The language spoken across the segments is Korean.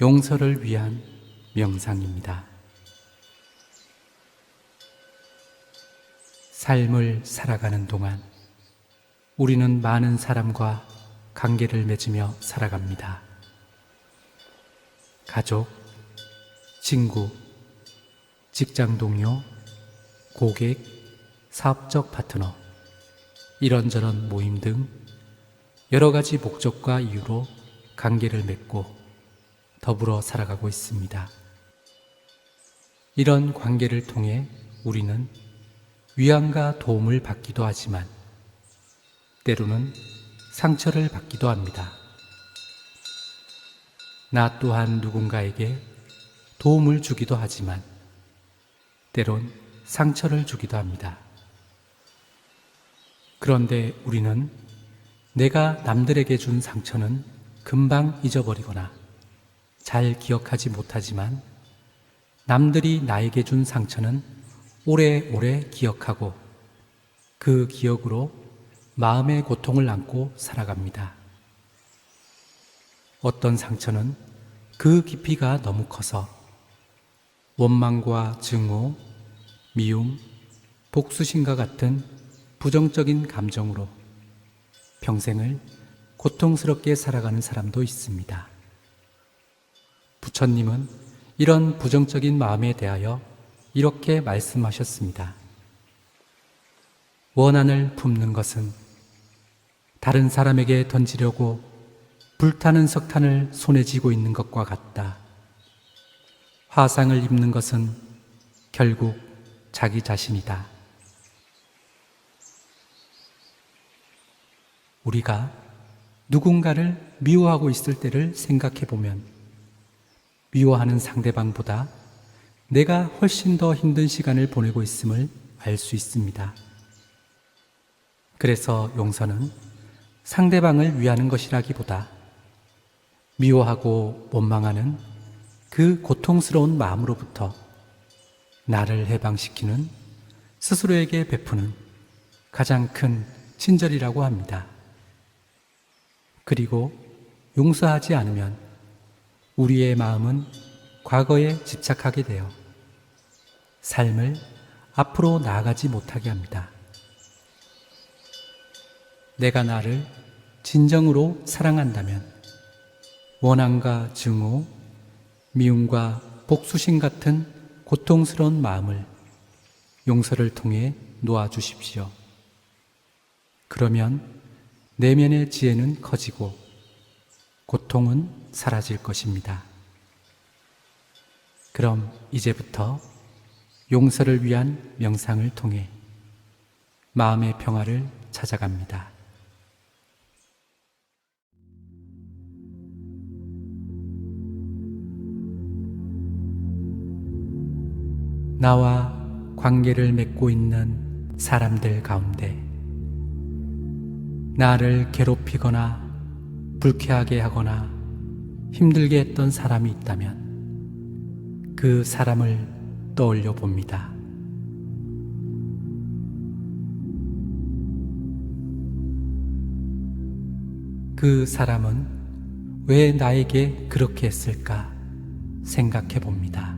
용서를 위한 명상입니다. 삶을 살아가는 동안 우리는 많은 사람과 관계를 맺으며 살아갑니다. 가족, 친구, 직장 동료, 고객, 사업적 파트너, 이런저런 모임 등 여러 가지 목적과 이유로 관계를 맺고 더불어 살아가고 있습니다. 이런 관계를 통해 우리는 위안과 도움을 받기도 하지만 때로는 상처를 받기도 합니다. 나 또한 누군가에게 도움을 주기도 하지만 때론 상처를 주기도 합니다. 그런데 우리는 내가 남들에게 준 상처는 금방 잊어버리거나 잘 기억하지 못하지만 남들이 나에게 준 상처는 오래오래 기억하고 그 기억으로 마음의 고통을 안고 살아갑니다. 어떤 상처는 그 깊이가 너무 커서 원망과 증오, 미움, 복수심과 같은 부정적인 감정으로 평생을 고통스럽게 살아가는 사람도 있습니다. 부처님은 이런 부정적인 마음에 대하여 이렇게 말씀하셨습니다. 원한을 품는 것은 다른 사람에게 던지려고 불타는 석탄을 손에 쥐고 있는 것과 같다. 화상을 입는 것은 결국 자기 자신이다. 우리가 누군가를 미워하고 있을 때를 생각해 보면 미워하는 상대방보다 내가 훨씬 더 힘든 시간을 보내고 있음을 알 수 있습니다. 그래서 용서는 상대방을 위하는 것이라기보다 미워하고 원망하는 그 고통스러운 마음으로부터 나를 해방시키는 스스로에게 베푸는 가장 큰 친절이라고 합니다. 그리고 용서하지 않으면 우리의 마음은 과거에 집착하게 되어 삶을 앞으로 나아가지 못하게 합니다. 내가 나를 진정으로 사랑한다면 원한과 증오, 미움과 복수심 같은 고통스러운 마음을 용서를 통해 놓아주십시오. 그러면 내면의 지혜는 커지고 고통은 사라질 것입니다. 그럼 이제부터 용서를 위한 명상을 통해 마음의 평화를 찾아갑니다. 나와 관계를 맺고 있는 사람들 가운데 나를 괴롭히거나 불쾌하게 하거나 힘들게 했던 사람이 있다면 그 사람을 떠올려 봅니다. 그 사람은 왜 나에게 그렇게 했을까 생각해 봅니다.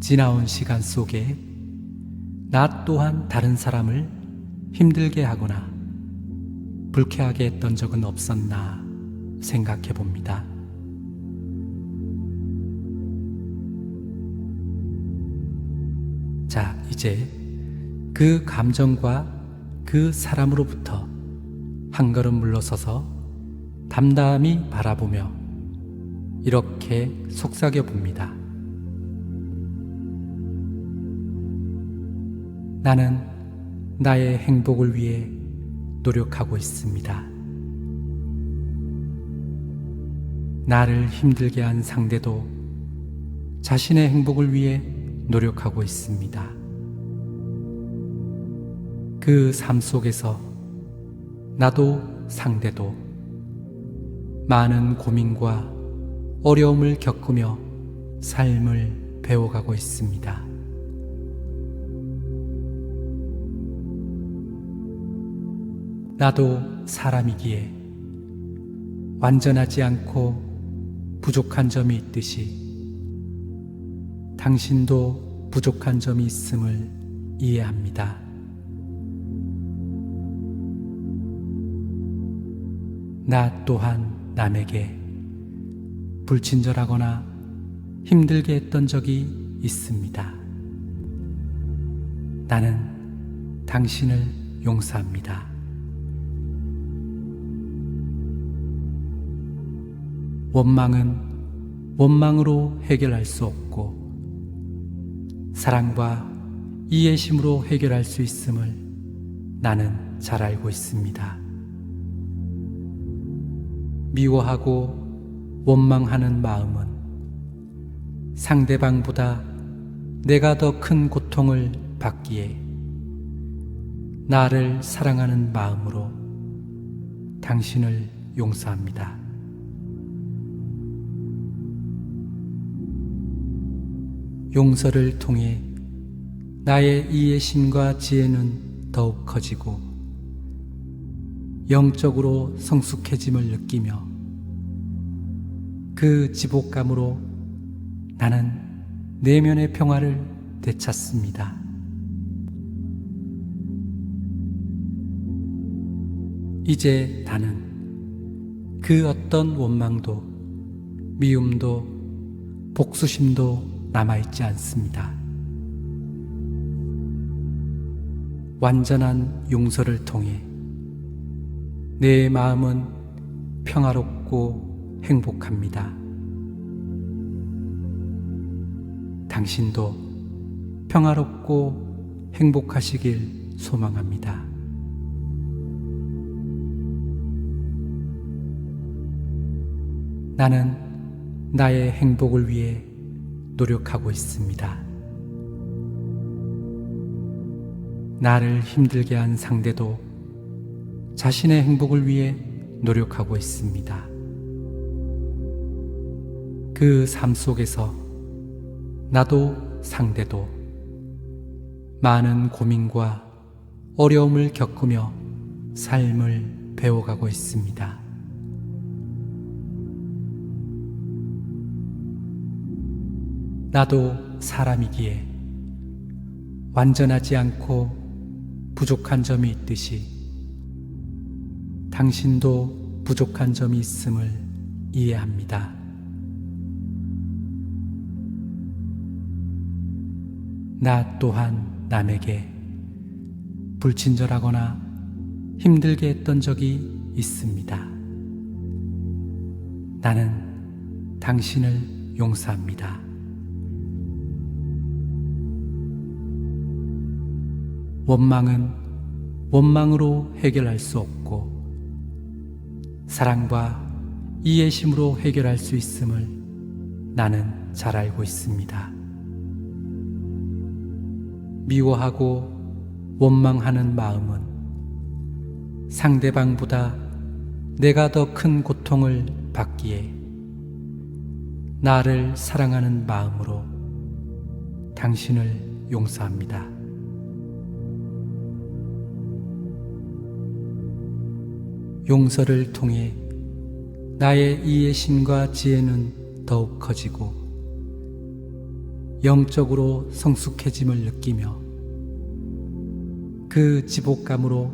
지나온 시간 속에 나 또한 다른 사람을 힘들게 하거나 불쾌하게 했던 적은 없었나 생각해 봅니다. 자, 이제 그 감정과 그 사람으로부터 한 걸음 물러서서 담담히 바라보며 이렇게 속삭여 봅니다. 나는 나의 행복을 위해 노력하고 있습니다. 나를 힘들게 한 상대도 자신의 행복을 위해 노력하고 있습니다. 그 삶 속에서 나도 상대도 많은 고민과 어려움을 겪으며 삶을 배워가고 있습니다. 나도 사람이기에 완전하지 않고 부족한 점이 있듯이 당신도 부족한 점이 있음을 이해합니다. 나 또한 남에게 불친절하거나 힘들게 했던 적이 있습니다. 나는 당신을 용서합니다. 원망은 원망으로 해결할 수 없고 사랑과 이해심으로 해결할 수 있음을 나는 잘 알고 있습니다. 미워하고 원망하는 마음은 상대방보다 내가 더 큰 고통을 받기에 나를 사랑하는 마음으로 당신을 용서합니다. 용서를 통해 나의 이해심과 지혜는 더욱 커지고 영적으로 성숙해짐을 느끼며 그 지복감으로 나는 내면의 평화를 되찾습니다. 이제 나는 그 어떤 원망도 미움도 복수심도 남아있지 않습니다. 완전한 용서를 통해 내 마음은 평화롭고 행복합니다. 당신도 평화롭고 행복하시길 소망합니다. 나는 나의 행복을 위해 노력하고 있습니다. 나를 힘들게 한 상대도 자신의 행복을 위해 노력하고 있습니다. 그 삶 속에서 나도 상대도 많은 고민과 어려움을 겪으며 삶을 배워가고 있습니다. 나도 사람이기에 완전하지 않고 부족한 점이 있듯이 당신도 부족한 점이 있음을 이해합니다. 나 또한 남에게 불친절하거나 힘들게 했던 적이 있습니다. 나는 당신을 용서합니다. 원망은 원망으로 해결할 수 없고 사랑과 이해심으로 해결할 수 있음을 나는 잘 알고 있습니다. 미워하고 원망하는 마음은 상대방보다 내가 더 큰 고통을 받기에 나를 사랑하는 마음으로 당신을 용서합니다. 용서를 통해 나의 이해심과 지혜는 더욱 커지고 영적으로 성숙해짐을 느끼며 그 지복감으로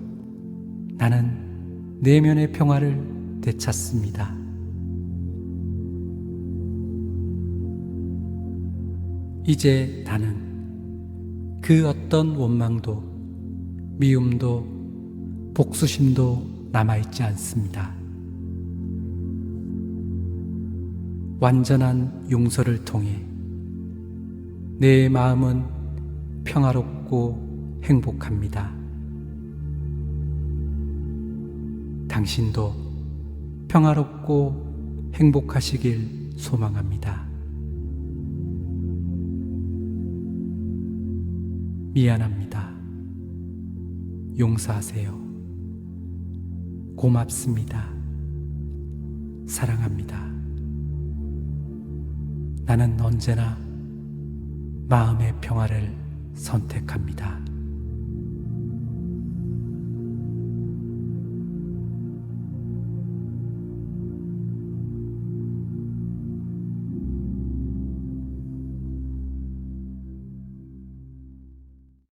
나는 내면의 평화를 되찾습니다. 이제 나는 그 어떤 원망도 미움도 복수심도 남아있지 않습니다. 완전한 용서를 통해 내 마음은 평화롭고 행복합니다. 당신도 평화롭고 행복하시길 소망합니다. 미안합니다. 용서하세요. 고맙습니다. 사랑합니다. 나는 언제나 마음의 평화를 선택합니다.